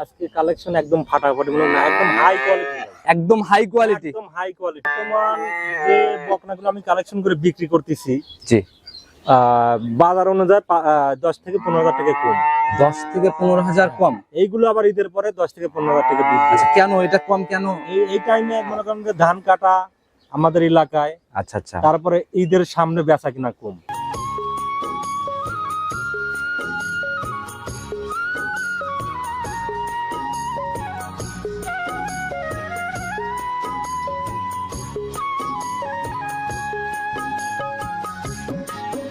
আজকে কালেকশন একদম ফাটাফাটি মানে না একদম হাই কোয়ালিটি একদম হাই কোয়ালিটি একদম হাই কোয়ালিটি তোমার যে বকনাগুলো আমি কালেকশন করে বিক্রি করতেছি জি। বাজার অনুযায়ী দশ থেকে পনেরো হাজার টাকা কম। দশ থেকে পনেরো হাজার কম? এইগুলো আবার ঈদের পরে দশ থেকে পনেরো হাজার টাকা বিক্রি। আচ্ছা কেন? এটা কম কেন? এই এই টাইমে মনে করেন যে ধান কাটা আমাদের এলাকায় আচ্ছা আচ্ছা। তারপরে ঈদের সামনে বেচা কিনা কম।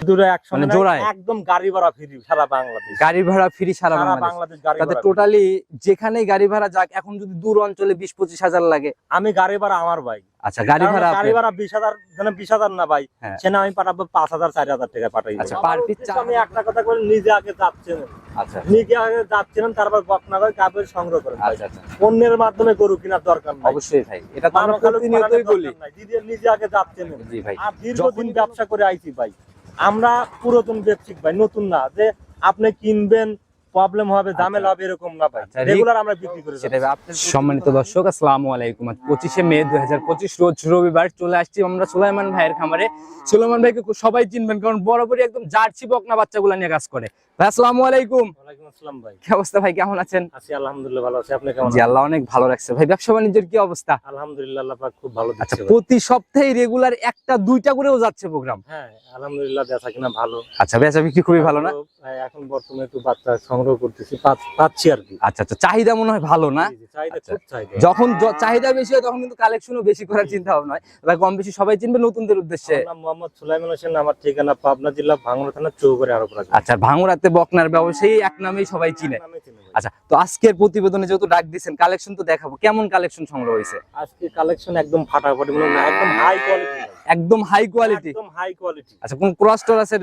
দুটো একসঙ্গে মানে জোড়ায়? একদম গাড়ি ভাড়া ফ্রি সারা বাংলাদেশ। গাড়ি ভাড়া ফ্রি সারা সারা বাংলাদেশ। বাংলাদেশ তাতে টোটালি যেখানেই গাড়ি ভাড়া যাক এখন যদি দূর অঞ্চলে বিশ পঁচিশ হাজার লাগে। আমি গাড়ি ভাড়া আমার ভাই। আচ্ছা গাড়ি ভাড়া গাড়ি ভাড়া বিশ হাজার মানে বিশ হাজার না ভাই হ্যাঁ। সেটা আমি পাঠাবো পাঁচ হাজার চার হাজার টাকা পাঠাই আচ্ছা, piece আমি একটা কথা বলি নিজে আগে যাচ্ছেন। আচ্ছা। নিজে আগে যাচ্ছিলেন তারপর বকনা করে কাপড় সংগ্রহ করেন আচ্ছা আচ্ছা। অন্যের মাধ্যমে গরু কেনার দরকার নাই। অবশ্যই ভাই এটা তো আমরা প্রতিনিয়তই বলি। নিজে নিজে আগে যাচ্ছেন। জি ভাই আর দীর্ঘদিন ব্যবসা করে আইছি ভাই। আমরা পুরাতন ব্যক্তিক ভাই নতুন না যে আপনি কিনবেন প্রবলেম হবে ঝামেলা হবে এরকম না ভাই। আচ্ছা, রেগুলার আমরা বিক্রি করে সেটাই সম্মানিত দর্শক আসসালামু আলাইকুম। আজ পঁচিশে মে রোজ রবিবার চলে আসছি আমরা সুলাইমান ভাইয়ের খামারে। সুলাইমান ভাইকে সবাই চিনবেন কারণ বরাবরই একদম জার্সি বকনা বাচ্চাগুলো নিয়ে কাজ করে। আসসালামু আলাইকুম। আসসালাম ভাই। কি অবস্থা ভাই কেমন আছেন? আছি আলহামদুলিল্লাহ ভালো আছি। আপনি কেমন জি আল্লাহ অনেক ভালো রাখছে। ভাই ব্যবসা বাণিজ্যের কি অবস্থা? আলহামদুলিল্লাহ আল্লাহ পাক খুব ভালো দিচ্ছে প্রতি সপ্তাহে রেগুলার একটা দুইটা করেও যাচ্ছে প্রোগ্রাম? হ্যাঁ আলহামদুলিল্লাহ বেচা কিনা ভালো। আচ্ছা বেচা বিক্রি খুবই ভালো না? এখন বর্তমানে একটু বাচ্চা সংগ্রহ করতেছি পাচ্ছি আর কি। আচ্ছা আচ্ছা চাহিদা মনে হয় ভালো না? আচ্ছা। যখন চাহিদা বেশি হয় তখন কিন্তু কালেকশনও বেশি করার চিন্তা ভাবনা হয়। কম বেশি সবাই চিনবে নতুনদের উদ্দেশ্যে। আমার মোহাম্মদ সুলাইমান হোসেন আমার ঠিকানা পাবনা জেলা ভাঙড়া থানা চৌবাড়ি আরও আচ্ছা ভাঙুরাতে বকনার ব্যবসায়ী এক নামেই সবাই চিনে। আচ্ছা তো আজকের প্রতিবেদনে যেহেতু ডাক দিচ্ছেন কালেকশন তো দেখাবো। কেমন কালেকশন সংগ্রহ হয়েছে? আজকে কালেকশন একদম ফাটাফাটি মানে না একদম হাই কোয়ালিটি একদম হাই কোয়ালিটি একদম হাই কোয়ালিটি আচ্ছা কোন ক্রস টর আছে?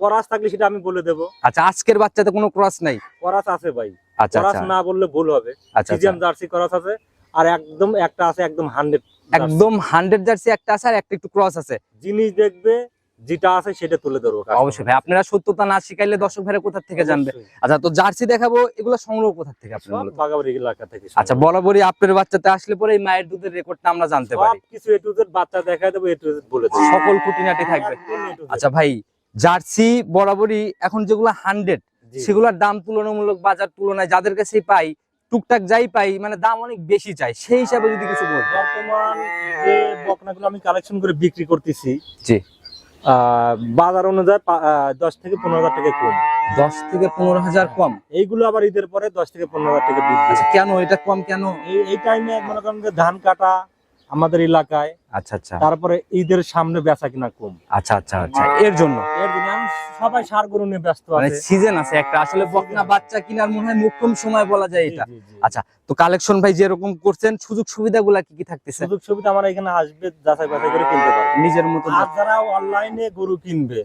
করাস থাকলে সেটা আমি বলে দেবো। আচ্ছা আজকের বাচ্চাতে কোনো ক্রস নাই? করাস আছে ভাই। আচ্ছা করাস আচ্ছা। না বললে ভুল হবে। আচ্ছা। সিজিয়াম জার্সি ক্রস আছে আর একদম একটা আছে একদম হান্ড্রেড একদম হান্ড্রেড জার্সি একটা আছে আর একটা একটু ক্রস আছে। জিনিস দেখবে যেটা আছে সেটা তুলে ধরবো অবশ্যই ভাই আপনারা সত্যতা না শিখাইলে দর্শক ভাইরা কোথা থেকে জানবে? আচ্ছা তো জার্সি দেখাবো এগুলো সংগ্রহ কোথা থেকে আপনি বাগাবাড়ি এলাকা থেকে আচ্ছা বরাবরই আপনার বাচ্চাতে আসলে পরে এই মায়ের দুধের রেকর্ডটা আমরা জানতে পারি। কিছু এ টু জেড বাচ্চা দেখায় দেবো এ টু জেড বলে সকল খুঁটিনাটি থাকবে। আচ্ছা ভাই জার্সি বরাবরই এখন যেগুলো হান্ড্রেড সেগুলোর দাম তুলনামূলক বাজার তুলনায় যাদের কাছে পাই টুকটাক যাই পাই মানে দাম অনেক বেশি চাই। সেই হিসাবে যদি কিছু বলতে বর্তমান যে বকনাগুলো আমি কালেকশন করে বিক্রি করতেছি জি। বাজার অনুযায়ী দশ থেকে পনেরো হাজার টাকা কম। দশ থেকে পনেরো হাজার কম? এইগুলো আবার ঈদের পরে দশ থেকে পনেরো হাজার টাকা আচ্ছা কেন? এটা কম কেন? এই এই টাইমে মনে করেন যে ধান কাটা আমাদের এলাকায়। আচ্ছা আচ্ছা। তারপরে ঈদের সামনে বেচা কিনা কম। আচ্ছা আচ্ছা আচ্ছা। এর জন্য? এর জন্য। সবাই সার গরু নিয়ে ব্যস্ত মানে আছে। সিজন আছে একটা। আসলে বকনা বাচ্চা কিনার মনে হয় মুখ্যম সময় বলা যায় এটা। আচ্ছা তো কালেকশন ভাই যেরকম করছেন সুযোগ সুবিধাগুলা কি কি থাকতেছে? সুযোগ সুবিধা আমরা এখানে আসবে যাচাই বাছাই করে কিনতে পারবে। নিজের মতো আর যারা অনলাইনে গরু কিনবে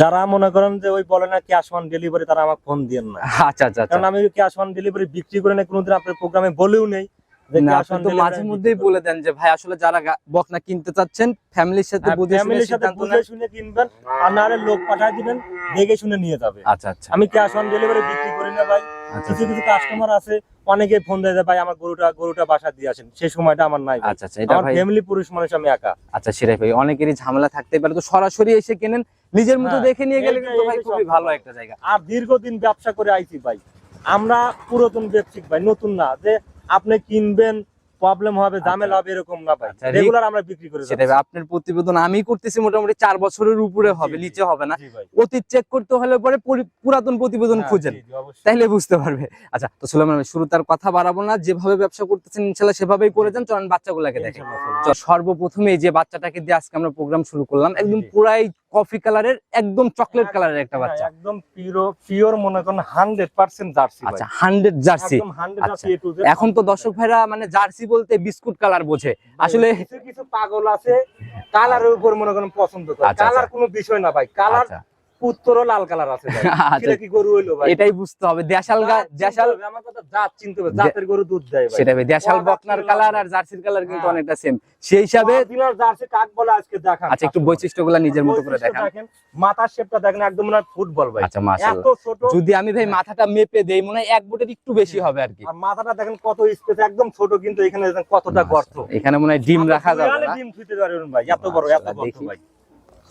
যারা মনে করেন যে ওই বলে না ক্যাশ অন ডেলিভারি তারা আমাকে ফোন দিয়েন না। আচ্ছা আচ্ছা আচ্ছা। কারণ আমি ক্যাশ অন ডেলিভারি বিক্রি করে না কোনোদিন আপনার প্রোগ্রামে বলেও নেই। তো মাঝে মধ্যেই বলে দেন যে ভাই আসলে যারা গা- বকনা কিনতে চাচ্ছেন ফ্যামিলির সাথে হ্যাঁ, বুঝে ফ্যামিলির সাথে বুঝে শুনে কিনবেন আর নাহলে লোক পাঠায় দিবেন দেখে শুনে নিয়ে যাবে। আচ্ছা আচ্ছা। আমি ক্যাশ অন ডেলিভারি বিক্রি করি না ভাই? আচ্ছা কিছু কিছু কাস্টমার আছে অনেকে ফোন দেয় ভাই আমার গরুটা গরুটা বাসা দিয়ে আসেন। সেই সময়টা আমার নাই আচ্ছা আচ্ছা এটা ভাই ফ্যামিলি পুরুষ মানুষ আমি একা। আচ্ছা সেটাই ভাই অনেকেরই ঝামেলা থাকতে পারে। তো সরাসরি এসে কেনেন নিজের মতো হ্যাঁ, দেখে নিয়ে গেলে কিন্তু ভাই খুবই ভালো ভালো। একটা জায়গা। আর দীর্ঘদিন ব্যবসা করে আইছি ভাই। আমরা পুরাতন ব্যবসায়িক ভাই নতুন না যে আপনি কিনবেন প্রবলেম হবে ঝামেলা হবে এরকম না ভাই। আচ্ছা, রেগুলার আমরা বিক্রি করে সেটাই আপনার প্রতিবেদন আমি করতেছি মোটামুটি চার বছরের উপরে হবে। নিচে হবে না। অতীত চেক করতে হলে পরে পুরাতন প্রতিবেদন হ্যাঁ, খুঁজেন। তাইলে বুঝতে পারবে। আচ্ছা তো সুলেমান ভাই শুরু তার কথা বাড়াবো না যেভাবে ব্যবসা করতেছেন ইনশাল্লাহ সেভাবেই করে যান চলেন বাচ্চাগুলোকে দেখেন। সর্বপ্রথমে যে বাচ্চাটাকে দিয়ে আজকে আমরা প্রোগ্রাম শুরু করলাম একদম পুরাই কফি কালারের একদম চকলেট কালারের একটা হ্যাঁ, বাচ্চা একদম পিওর পিওর মনে করেন 100% জার্সি আচ্ছা হান্ড্রেড জার্সি একদম 100 আচ্ছা। জার্সি Z এখন তো দর্শক ভাইরা মানে জার্সি বলতে বিস্কুট কালার বোঝে। আসলে কিছু কিছু পাগল আছে কালারের উপর মনে করেন পছন্দ করে। আচ্ছা, কালার আচ্ছা। কোনো বিষয় না ভাই কালার পুত্তরও লাল কালার আছে ভাই। আচ্ছা। কি গরু হইল ভাই? এটাই বুঝতে হবে। দেশাল দেশাল আমার কথা জাত চিনতে হবে জাতের গরু দুধ দেয় ভাই। সেটা দেশাল বকনার কালার আর জার্সির কালার কিন্তু হ্যাঁ। অনেকটা সেম সেই হিসাবে জার্সি কাক বলে আজকে দেখান। আচ্ছা একটু বৈশিষ্ট্যগুলো নিজের মতো করে দেখেন। মাথার শেপটা দেখেন একদম মনে হয় ফুটবল ভাই। আচ্ছা মাশাআল্লাহ। এত ছোট। যদি আমি ভাই মাথাটা মেপে দেই মনে হয় এক বুটের একটু বেশি হবে আর কি। আর মাথাটা দেখেন কত স্পেস একদম ছোট কিন্তু এখানে দেখেন কতটা গর্ত। এখানে মনে হয় ডিম রাখা যাবে না? ডিম ছুঁতে পারবেন ভাই এত বড় এত গর্ত দেখি। ভাই।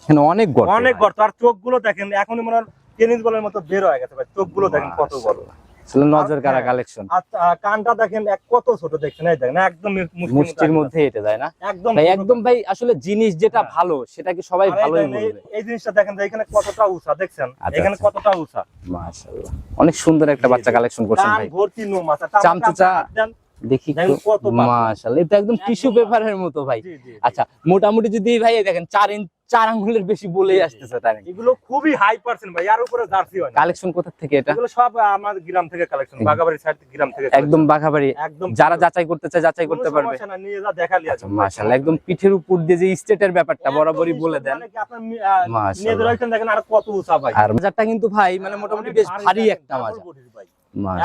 এখানে অনেক গর্ত অনেক গর্ত। আর চোখগুলো দেখেন এখনই মনে হয় টেনিস বলের মতো বের হয়ে গেছে ভাই। চোখগুলো দেখেন কত বড়। নজর কারা হ্যাঁ। কালেকশন আর আহ, কানটা দেখেন এক কত ছোট দেখছেন এই দেখেন একদম মুষ্টির মুষ্টির মধ্যে এটা যায় না? একদম ভাই একদম ভাই আসলে জিনিস যেটা হ্যাঁ। ভালো সেটা কি সবাই এই ভালোই বলবে এই জিনিসটা দেখেন এখানে কতটা উঁচা দেখছেন? আচ্ছা, এখানে আচ্ছা। কতটা উঁচা। মাশাআল্লাহ। অনেক সুন্দর একটা বাচ্চা কালেকশন করছেন ভাই। ভর্তি নোম আছে। চামচুচা। দেখি। মাশাআল্লাহ এটা একদম টিস্যু পেপারের মতো ভাই। আচ্ছা মোটামুটি যদি ভাই দেখেন চার ইঞ্চ চার আঙ্গুলের বেশি বলেই। আসতেছে তাই এগুলো খুবই হাই পার্সেন্ট ভাই আর উপরে জার্সি হয় কালেকশন কোথা থেকে এটা এগুলো সব আমার গ্রাম থেকে কালেকশন। বাগাবাড়ি সাইড গ্রাম থেকে একদম collection। একদম যারা যাচাই করতে চায় যাচাই করতে পারবে সমস্যা না, নিয়ে যা দেখালি আচ্ছা মাশাআল্লাহ একদম পিঠের উপর দিয়ে যে স্টেটের ব্যাপারটা বরাবরই বলে দেন মাশাআল্লাহ। নিজের দেখেন আর কত উঁচা ভাই আর বাজারটা কিন্তু ভাই মানে মোটামুটি বেশ ভারী একটা double ভাই।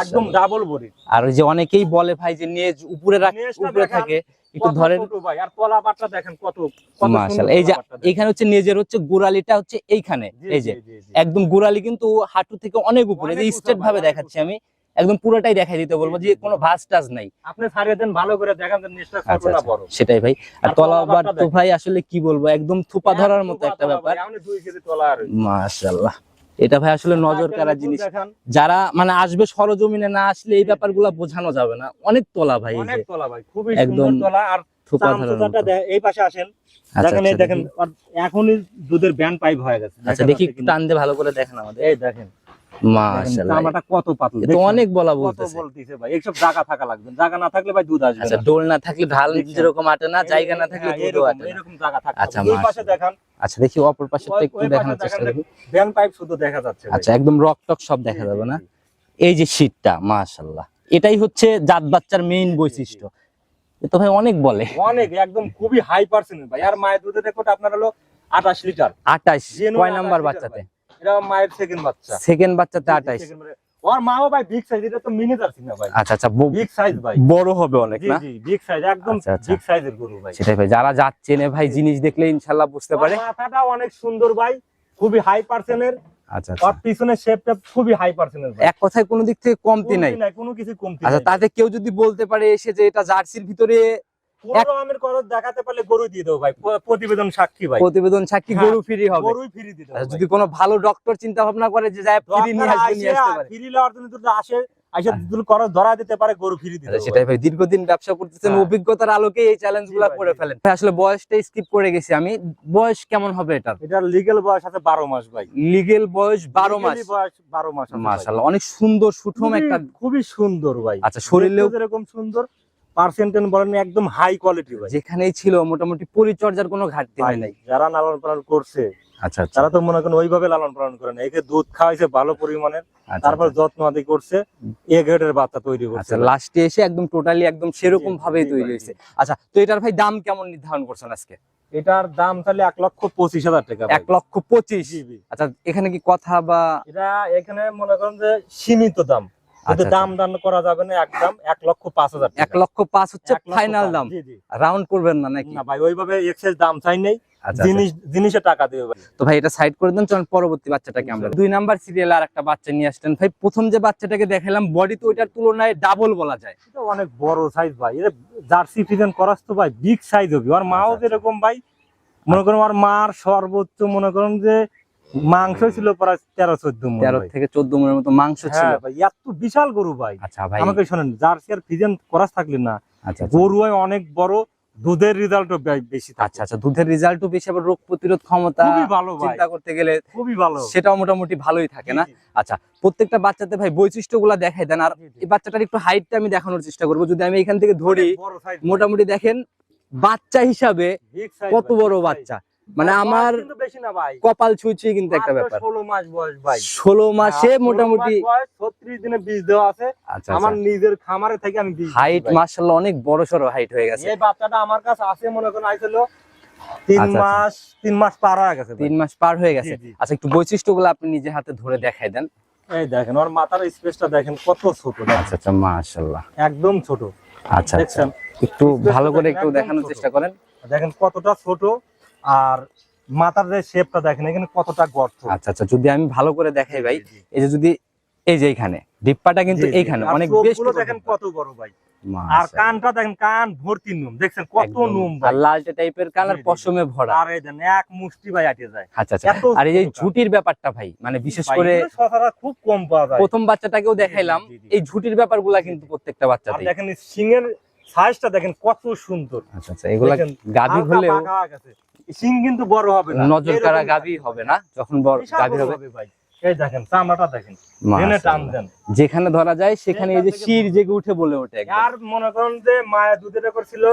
একদম ডাবল বডি আর ওই যে অনেকেই বলে ভাই যে নিয়ে উপরে রাখ উপরে থাকে একটু ধরেন ভাই আর তলা পাটটা দেখেন কত কত মাশাআল্লাহ। এই যে এখানে হচ্ছে নিজের হচ্ছে গোড়ালিটা হচ্ছে এইখানে। এই যে একদম গোড়ালি কিন্তু হাঁটু থেকে অনেক উপরে। যে ভাই, ভাবে দেখাচ্ছি আমি। একদম পুরোটাই দেখাই দিতে বলব যে কোনো ভাস টাস নাই। আপনি দেন ভালো করে দেখান আচ্ছা কতটা আচ্ছা, বড়। সেটাই ভাই। আর তলাবার তো ভাই আসলে কি বলব একদম থুপা ধরার মতো একটা ব্যাপার। মাশাআল্লাহ। এটা ভাই আসলে নজর কাড়া জিনিস। যারা মানে আসবে সরজমিনে না আসলে এই ব্যাপারগুলো বোঝানো যাবে না। অনেক তোলা ভাই অনেক তোলা ভাই খুবই একদম তোলা। আর এই পাশে আসেন। আচ্ছা দেখেন এই আচ্ছা, দেখেন এখনই দুধের ব্যান্ড পাইপ হয়ে গেছে। আচ্ছা দেখি টান দিয়ে ভালো করে দেখেন আমাদের। এই দেখেন। কত পাতলা তো অনেক বলা বলতেছে। ভাই এইসব জায়গা থাকা লাগবে জায়গা না থাকলে ভাই দুধ আসবে আচ্ছা ডোল না থাকলে ঢাল যেরকম আটে না জায়গা না থাকলে হ্যাঁ, আটে এরকম জায়গা থাকতে আচ্ছা, হবে। পাশে দেখান। আচ্ছা দেখি অপর পাশে ওই- একটু দেখানোর চেষ্টা করি। ব্যান্ড পাইপ শুধু দেখা যাচ্ছে আচ্ছা একদম রক টক সব দেখা যাবে না? এই যে শীতটা মাশাআল্লাহ। এটাই হচ্ছে জাত বাচ্চার মেইন বৈশিষ্ট্য। তো ভাই অনেক বলে। অনেক একদম খুবই হাই পার্সেন্ট ভাই। আর মায়ের দুধের রেকর্ড আপনার হলো আঠাশ লিটার। আটাইশ Genuine কয় নাম্বার 28 বাচ্চাতে? এটা মায়ের সেকেন্ড বাচ্চা। সেকেন্ড বাচ্চাতে আটাইশ Second বাচ্চা। ওর মাও ভাই বিগ সাইজ এটা তো মিনি জার্সি না ভাই? আচ্ছা আচ্ছা বিগ সাইজ ভাই। বড় হবে অনেক না? জি বিগ সাইজ একদম আচ্ছা, আচ্ছা। বিগ সাইজের গরু ভাই। সেটাই ভাই যারা যাচ্ছেন ভাই জিনিস দেখলে ইনশাল্লাহ বুঝতে পারে। মাথাটা অনেক সুন্দর ভাই খুবই হাই পার্সেন্টের আচ্ছা ওর পিছনের শেপটা খুবই হাই এক কথায় কোনো দিক থেকে কমতি নাই। নাই কোনো কিছু কমতি আচ্ছা তাতে কেউ যদি বলতে পারে এসে যে এটা জার্সির ভিতরে পুরো দেখাতে পারলে গরু দিয়ে দেবো ভাই। প্রতিবেদন সাক্ষী ভাই। প্রতিবেদন সাক্ষী হ্যাঁ, গরু ফ্রি হবে। আচ্ছা, যদি কোনো ভালো ডক্টর চিন্তা ভাবনা করে যে যায় ফ্রি নিয়ে আসবে নিয়ে আসতে পারে। ফ্রি লওয়ার জন্য যদি আসে আসে ধরা দিতে পারে গরু আচ্ছা, সেটাই ভাই। দীর্ঘদিন ব্যবসা করতেছেন হ্যাঁ। অভিজ্ঞতার আলোকে এই চ্যালেঞ্জগুলা করে ফেলেন। আসলে বয়সটা স্কিপ করে গেছি আমি। বয়স কেমন হবে এটার? এটার লিগ্যাল বয়স আছে বারো মাস ভাই। লিগেল বয়স বারো মাস। বয়স বারো মাস ভাই। অনেক সুন্দর সুঠম একটা খুবই সুন্দর ভাই। আচ্ছা শরীরেও যেরকম সুন্দর পার্সেন্টেজ বলেন একদম হাই কোয়ালিটি ভাই। যেখানেই ছিল মোটামুটি পরিচর্যার কোনো ঘাটতি হয় নাই। যারা লালন পালন করছে আচ্ছা আচ্ছা। তারা তো মনে করেন ওইভাবে লালন পালন করে না। একে দুধ খাওয়াইছে ভালো পরিমাণের আচ্ছা, তারপর যত্ন আদি করছে এ গ্রেডের বাচ্চা তৈরি করছে। আচ্ছা লাস্টে এসে একদম টোটালি একদম সেরকম ভাবেই তৈরি হয়েছে। আচ্ছা তো এটার ভাই দাম কেমন নির্ধারণ করছেন আজকে? এটার দাম তাহলে এক লক্ষ পঁচিশ হাজার টাকা এক লক্ষ পঁচিশ। আচ্ছা এখানে কি কথা বা এটা এখানে মনে করেন যে সীমিত দাম। কিন্তু আচ্ছা, দাম করা যাবে না একদম এক লক্ষ পাঁচ হাজার এক লক্ষ পাঁচ হচ্ছে ফাইনাল দাম। জি, জি। রাউন্ড করবেন না নাকি? না ভাই ওইভাবে এক্সেস দাম চাই নেই। আচ্ছা আচ্ছা। জিনিস জিনিসে টাকা দেবে ভাই। তো ভাই এটা সাইড করে দেন চলুন পরবর্তী বাচ্চাটাকে আমরা দুই নাম্বার সিরিয়াল আর একটা বাচ্চা নিয়ে আসতেন ভাই প্রথম যে বাচ্চাটাকে দেখালাম বডি তো ওইটার তুলনায় ডাবল বলা যায়। এটা অনেক বড় সাইজ ভাই। এটা জার্সি ফিজেন করাস তো ভাই বিগ সাইজ হবে। আর মাও আচ্ছা, যেরকম ভাই মনে করেন আর মার সর্বোচ্চ মনে করেন যে মাংস ছিল প্রায় তেরো চোদ্দ মন তেরো থেকে চোদ্দ মনের মতো মাংস ছিল। হ্যাঁ এত বিশাল গরু ভাই। আচ্ছা ভাই। আমাকে শোনেন জার্সি আর ফিজেন করাস থাকলে না আচ্ছা আচ্ছা। গরু অনেক বড় দুধের রেজাল্টও বেশি আচ্ছা আচ্ছা দুধের রেজাল্টও বেশি আবার রোগ প্রতিরোধ ক্ষমতা খুবই ভালো চিন্তা করতে গেলে খুবই ভালো। সেটাও মোটামুটি ভালোই থাকে না? আচ্ছা প্রত্যেকটা বাচ্চাতে ভাই বৈশিষ্ট্য বৈশিষ্ট্যগুলো দেখাই দেন আর। এই বাচ্চাটার একটু হাইটটা আমি দেখানোর চেষ্টা করব। যদি আমি এখান থেকে ধরি। মোটামুটি দেখেন বাচ্চা হিসাবে কত বড় বাচ্চা? মানে আমার বেশি না ভাই। কপাল ছুঁচি কিন্তু একটা ব্যাপার। 16 মাস বয়স ভাই। ষোলো মাসে হ্যাঁ, 16 মোটামুটি 36 দিনে বীজ দেওয়া আছে। আচ্ছা আমার নিজের খামারে থেকে আমি হাইট। মার্শাল্লাহ অনেক বড় সড়ো হাইট হয়ে গেছে। এই বাচ্চাটা আমার কাছে আছে মনে করেন আইছিল তিন আচ্ছা, আচ্ছা। মাস তিন মাস পার হয়ে গেছে তিন মাস পার হয়ে গেছে। জি, জি। আচ্ছা একটু বৈশিষ্ট্যগুলো আপনি নিজে হাতে ধরে দেখাই দেন। এই দেখেন ওর মাথার স্পেসটা দেখেন কত ছোট। আচ্ছা আচ্ছা একদম ছোট। আচ্ছা আচ্ছা। দেখছেন? একটু ভালো করে একটু দেখানোর চেষ্টা করেন। দেখেন কতটা ছোট। আর মাথার যে শেপটা দেখেন এখানে কতটা গর্ত আচ্ছা আচ্ছা যদি আমি ভালো করে দেখাই ভাই। এই যে যদি এই যে এইখানে ডিপ্পাটা কিন্তু। এইখানে অনেক বেশি দেখেন কত বড় ভাই আর কানটা দেখেন কান ভর্তি নুম দেখছেন কত। নুম আর লালটে টাইপের কালার। পশমে ভরা আর এই দেন এক মুষ্টি ভাই আটে যায় আচ্ছা আচ্ছা আর এই ঝুটির ব্যাপারটা ভাই মানে বিশেষ করে সচরাচর খুব কম পাওয়া যায় প্রথম বাচ্চাটাকেও দেখাইলাম। এই ঝুটির ব্যাপারগুলা কিন্তু। প্রত্যেকটা আর বাচ্চাতেই দেখেন সিংয়ের সাইজটা দেখেন কত সুন্দর আচ্ছা আচ্ছা এগুলা হালকা হলেও। সিং কিন্তু বড় হবে না। নজর কারা গাবি হবে না যখন বড় গাবি হবে। ভাই। এই দেখেন চামড়াটা দেখেন। মেনে টান দেন। যেখানে ধরা যায় সেখানে এই যে শির জেগে উঠে বলে ওঠে আর মনে করেন যে মায়া দুধের উপর ছিল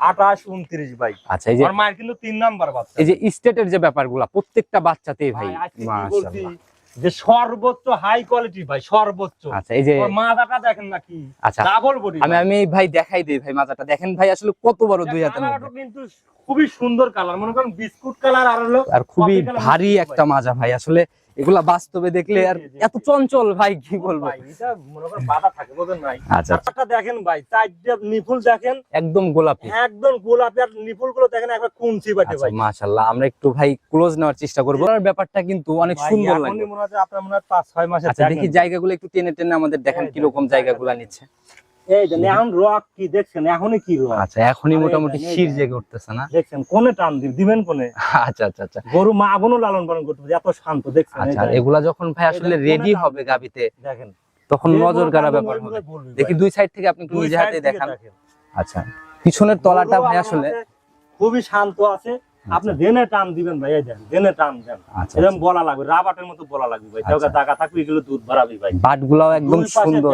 আঠাশ উনত্রিশ ভাই। আচ্ছা এই যে মায়ের কিন্তু তিন নাম্বার বাচ্চা। এই যে স্টেটের যে ব্যাপারগুলা প্রত্যেকটা বাচ্চাতেই ভাই মাশাআল্লাহ। যে সর্বোচ্চ হাই কোয়ালিটি ভাই সর্বোচ্চ। আচ্ছা এই যে মাজাটা দেখেন নাকি? আচ্ছা। ডাবল বডি আমি আমি ভাই দেখাই দেই ভাই মাজাটা। দেখেন ভাই আসলে কত বড় দুই মধ্যে। কিন্তু খুবই সুন্দর কালার মনে করেন বিস্কুট কালার আর হলো আর খুবই ভারী একটা মাজা ভাই। আসলে এগুলা বাস্তবে দেখলে আর এত চঞ্চল ভাই কি বলব? আচ্ছা আচ্ছা, দেখেন ভাই চারটে নিপুল দেখেন একদম গোলাপি। একদম গোলাপি আর নিপুলগুলো দেখেন একবার কুঞ্চি বাটে আচ্ছা ভাই। মাশাআল্লাহ আমরা একটু ভাই ক্লোজ নেওয়ার চেষ্টা করব। আর ব্যাপারটা কিন্তু অনেক সুন্দর লাগে মনে হচ্ছে আপনার মনে হয় পাঁচ ছয় মাসে আচ্ছা দেখি জায়গাগুলো একটু টেনে টেনে আমাদের দেখেন এই কি রকম জায়গাগুলো নিচ্ছে। এই যে এখন রক কি দেখছেন? এখনই কি রক? আচ্ছা এখনই মোটামুটি শির দেখেন। জেগে উঠতেছে না? দেখছেন কোনে টান দিব? দিবেন কোনে? আচ্ছা আচ্ছা আচ্ছা। গরু মা বোনও লালন পালন করতে এত শান্ত দেখছেন আচ্ছা এগুলা যখন ভাই আসলে রেডি হবে? গাবিতে দেখেন। তখন নজর টানবে ব্যাপার হবে? দেখি দুই সাইড থেকে আপনি দুই নিজে হাতে দেখান। আচ্ছা পিছনের তলাটা ভাই আসলে খুবই শান্ত আছে। আপনি দেনে টান দিবেন ভাই এই দেন দেনে টান দেন। আচ্ছা এরকম বলা লাগবে রাবাটের মতো বলা লাগবে ভাই। আচ্ছা। তোকে টাকা থাকবে এগুলো দুধ বাড়াবি ভাই। বাট গুলাও একদম সুন্দর।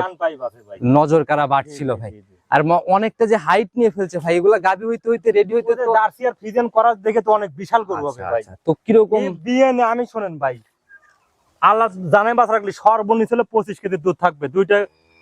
নজর কারা বাট ছিল ভাই। আর অনেকটা যে হাইট নিয়ে ফেলছে ভাই এগুলা গাবি হইতে হইতে রেডি হইতে তো জার্সি আর ফ্রিজেন করার দেখে তো অনেক বিশাল করব আচ্ছা, ভাই। আচ্ছা। তো কীরকম এই বিয়ে নিয়ে আমি শোনেন ভাই। আল্লাহ জানে বাস রাখলে সর্বনিচ হলে পঁচিশ কেজি দুধ থাকবে। দুইটা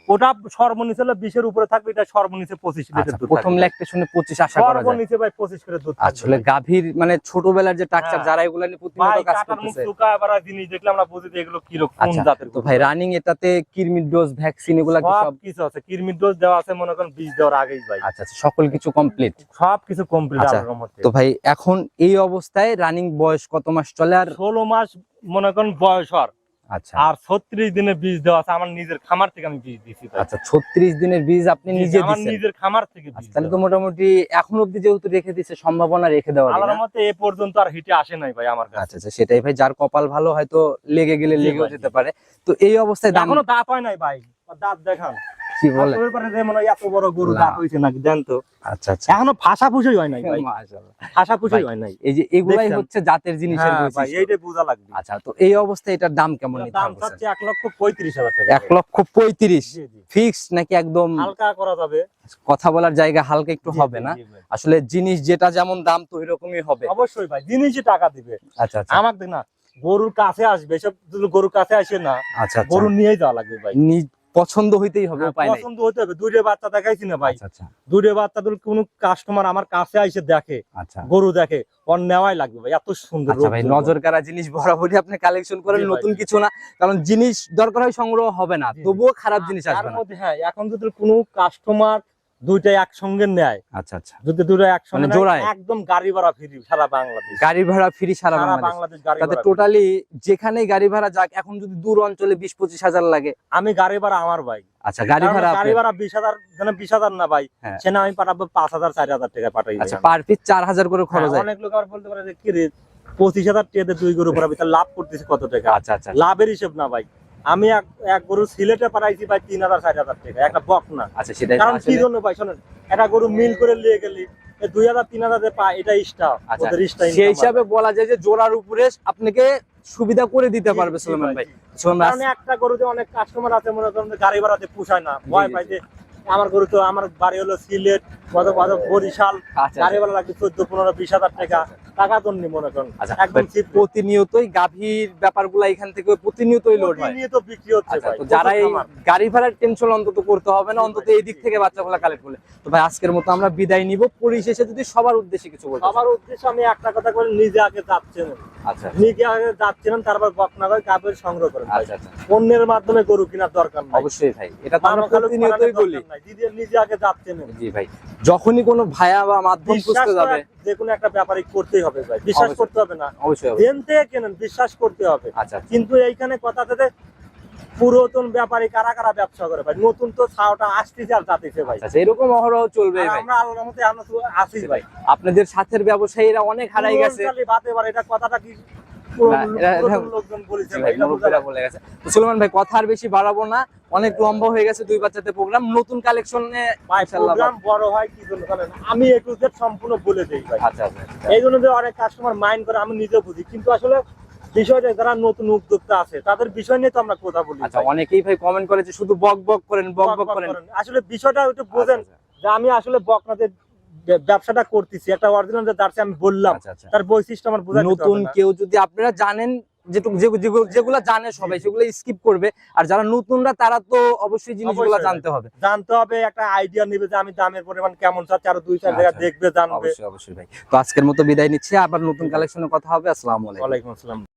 ওটা সর্বনিচ হলে বিশের উপরে থাকবে এটা সর্বনিচে পঁচিশ আচ্ছা লিটার প্রথম থাকবে। ল্যাকটেশনে পঁচিশ আশা করা সর্বনিচে ভাই পঁচিশ করে দুধ আসলে গাভীর মানে ছোটবেলার যে টাকচার হ্যাঁ। যারা এগুলা নিয়ে প্রতিনিয়ত কাজ করতেছে। চুকা আবার জিনিস দেখলে আমরা বুঝি যে এগুলো কীরকম কোন আচ্ছা, জাতের তো ভাই রানিং এটাতে কিরমির ডোজ ভ্যাকসিন এগুলা কি সব? সব কিছু আছে কিরমির ডোজ দেওয়া আছে মনে করেন বীজ দেওয়ার আগেই ভাই। আচ্ছা আচ্ছা সকল কিছু কমপ্লিট সব কিছু কমপ্লিট আচ্ছা, তো ভাই এখন এই অবস্থায় রানিং বয়স কত মাস চলে আর ষোলো মাস মনে করেন বয়স হওয়ার। আচ্ছা। আর ছত্রিশ দিনের বীজ দেওয়া আছে আমার নিজের খামার থেকে আমি বীজ আচ্ছা ছত্রিশ দিনের বীজ আপনি আমার নিজের খামার থেকে বীজ আচ্ছা, তাহলে তো মোটামুটি এখন অবধি যেহেতু রেখে দিচ্ছে সম্ভাবনা রেখে দেওয়া আল্লাহর মতে এ পর্যন্ত আর হিটে আসে নাই ভাই আমার কাছে। আচ্ছা আচ্ছা সেটাই ভাই যার কপাল ভালো হয়তো লেগে গেলে লেগে লেগেও যেতে পারে। তো এই অবস্থায় দাম এখনও দাঁত হয় নাই ভাই দাঁত দেখান। কি বলে? আসলে যে মনে এত বড় গরু দাঁত হয়েছে নাকি দেন তো। আচ্ছা আচ্ছা। এখনও ফাঁসা ফুসই হয় নাই ভাই। ফাঁসা ফুসই হয় নাই। এই যে এগুলাই হচ্ছে জাতের জিনিসের হ্যাঁ ভাই এইটা বোঝা লাগবে। আচ্ছা তো এই অবস্থায় এটার দাম কেমন নিতে দাম হবে চাচ্ছে লক্ষ পঁয়ত্রিশ হাজার টাকা। এক লক্ষ পঁয়ত্রিশ। জি, জি। ফিক্স নাকি একদম হালকা করা যাবে। কথা বলার জায়গা হালকা একটু হবে না? আসলে জিনিস যেটা যেমন দাম তো ওইরকমই হবে। অবশ্যই ভাই জিনিসই টাকা দিবে। আচ্ছা আচ্ছা। আমাকে না গরুর কাছে আসবে এসব গরুর কাছে আসে না আচ্ছা আচ্ছা। গরু নিয়েই যাওয়া লাগবে ভাই। পছন্দ হইতেই হবে উপায় নাই। পছন্দ হতে হবে। দুইটা বাচ্চা দেখাইছি না ভাই। আচ্ছা আচ্ছা। দুইটা বাচ্চা যদি কোন কাস্টমার আমার কাছে আইসে দেখে আচ্ছা। গরু দেখে ওর নেওয়াই লাগবে ভাই এত সুন্দর আচ্ছা ভাই নজর কারা জিনিস বরাবরই আপনি কালেকশন করেন নতুন কিছু না কারণ জিনিস দরকার হয় সংগ্রহ হবে না। তবুও খারাপ জিনিস আসবে না। হ্যাঁ এখন যদি কোনো কাস্টমার দুইটা একসঙ্গে নেয়। আচ্ছা আচ্ছা। যদি দুটো একসঙ্গে মানে জোড়ায়? একদম গাড়ি ভাড়া ফ্রি সারা বাংলাদেশ। গাড়ি ভাড়া ফ্রি সারা বাংলাদেশ। তাতে টোটালি যেখানেই গাড়ি ভাড়া যাক এখন যদি দূর অঞ্চলে বিশ পঁচিশ হাজার লাগে। আমি গাড়ি ভাড়া আমার ভাই। আচ্ছা গাড়ি ভাড়া গাড়ি ভাড়া বিশ হাজার যেন বিশ হাজার না ভাই হ্যাঁ। সেটা আমি পাঠাবো পাঁচ হাজার চার হাজার টাকা পাঠাই আচ্ছা পার পিস চার হাজার করে খরচ হয় অনেক লোক আবার বলতে পারে যে কি রে পঁচিশ হাজার টাকা দুই গরু পড়াবি তার লাভ করতেছি কত টাকা? আচ্ছা আচ্ছা। লাভের হিসেব না ভাই। আমি এক এক গরু সিলেটে পাঠাইছি ভাই তিন হাজার চার হাজার টাকা একটা বক না। আচ্ছা সেটাই কারণ কি জন্য ভাই শোনেন একটা গরু মিল করে নিয়ে গেলি দুই হাজার তিন হাজার পায় এটা ইস্টা আচ্ছা ওদের সেই হিসাবে বলা যায় যে জোড়ার উপরে আপনাকে সুবিধা করে দিতে পারবে সুলেমান ভাই কারণ একটা গরুতে অনেক কাস্টমার আছে মনে করেন গাড়ি ভাড়াতে পোষায় না ভয় পাই যে আমার গরু তো আমার বাড়ি হলো সিলেট বরিশাল আচ্ছা গাড়ি ভাড়া লাগবে চোদ্দ পনেরো বিশ হাজার টাকা। টাকা তো মনে করেন। আচ্ছা। প্রতিনিয়তই গাভীর ব্যাপারগুলো এখান থেকে প্রতিনিয়তই লোড হয়। প্রতিনিয়ত বিক্রি হচ্ছে আচ্ছা যারা এই গাড়ি ভাড়ার টেনশন অন্তত করতে হবে না অন্তত এই দিক থেকে বাচ্চাগুলো কালেক্ট করলে তো ভাই আজকের মতো আমরা বিদায় নিব। পরিশেষে যদি সবার উদ্দেশ্যে কিছু বলতে সবার উদ্দেশ্যে আমি একটা কথা বলি নিজে আগে যাচ্ছেন। আচ্ছা নিজে আগে যাচ্ছেন তারপর বকনা করে কাপের সংগ্রহ করেন। আচ্ছা আচ্ছা অন্যের মাধ্যমে গরু কেনার দরকার নাই। অবশ্যই ভাই এটা তো আমরা প্রতিনিয়তই বলি। নিজে আগে যাচ্ছেন। জি ভাই যখনই কোনো ভাইয়া বা মাধ্যম খুঁজতে যাবে করা যে কোনো একটা ব্যাপারে করতেই হবে ভাই। বিশ্বাস করতে হবে না। দেন থেকে কেনেন বিশ্বাস করতে হবে। আচ্ছা আচ্ছা। কিন্তু এইখানে কথা থেকে পুরাতন ব্যাপারী কারা কারা ব্যবসা করে ভাই? নতুন তো ছাওটা আসতেছে আর যাতেছে ভাই। আচ্ছা এরকম অহরহ চলবে ভাই। আমরা আল্লাহর মতে আছি ভাই। আপনাদের সাথের ব্যবসায়ীরা অনেক হারাই গেছে। বাতে পারে এটা কথাটা কি ভাই সুলেমান কথা আর বেশি বাড়াবো না। অনেক লম্বা হয়ে গেছে দুই প্রোগ্রাম নতুন কালেকশনে বড় হয় কি জন্য আমি একটু সম্পূর্ণ বলে দেই ভাই। আচ্ছা আচ্ছা এই জন্য অনেক কাস্টমার মাইন্ড করে আমি নিজে বুঝি। কিন্তু আসলে বিষয়টা যারা নতুন উদ্যোক্তা আছে তাদের বিষয় নিয়ে তো আমরা কথা বলি আচ্ছা অনেকেই ভাই কমেন্ট করেছে শুধু বক বক করেন বক বক করেন। আসলে বিষয়টা একটু বোঝেন আচ্ছা, যে আমি আসলে বকনাদের বে- ব্যবসাটা করতেছি। একটা অরিজিনাল যে জার্সি আমি বললাম আচ্ছা আচ্ছা। তার বৈশিষ্ট্য আমার বোঝা নতুন কেউ যদি আপনারা জানেন যেগুলো যেগু- যেগু- জানে সবাই সেগুলো স্কিপ করবে। আর যারা নতুনরা তারা তো অবশ্যই জিনিসগুলো। জানতে হবে। জানতে হবে একটা আইডিয়া নেবে যে আমি দামের পরিমাণ কেমন চাচ্ছি আরও দুই চার আচ্ছা। জায়গা দেখবে জানবে। অবশ্যই অবশ্যই ভাই। তো আজকের মতো বিদায় নিচ্ছি। আবার নতুন কালেকশনে কথা হবে। আসসালামু আলাইকুম। আসসালাম।